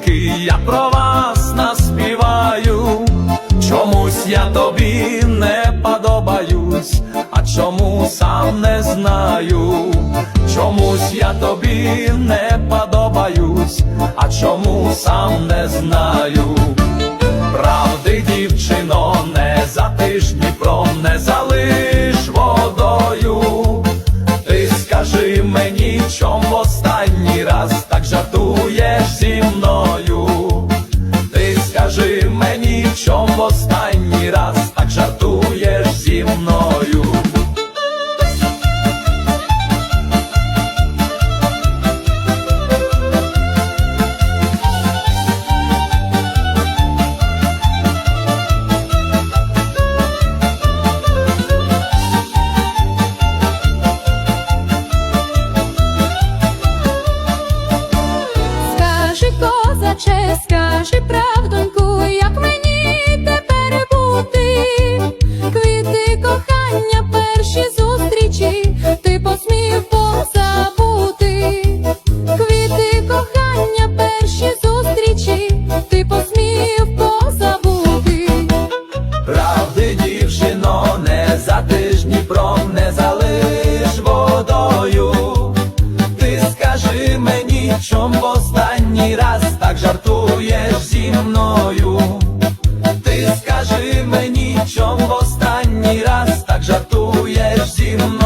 роки я про вас наспіваю, чомусь я тобі не подобаюсь, а чому сам не знаю, чомусь я тобі не подобаюсь, а чому сам не знаю. Правди, дівчино, не за тижні про не залиш водою. Ти скажи мені, чом жартуєш зі мною. Ти скажи мені, в чому останній раз плаче, скажи правдоньку, як мені тепер бути, квіти кохання, перші зустрічі, ти посмів позабути, квіти кохання, перші зустрічі, ти посмів позабути, правди, дівчино, не за тижні пром не залиш водою, ти скажи мені, чом останній раз жартуєш зі мною, ти скажи мені, чому в останній раз так жартуєш зі мною.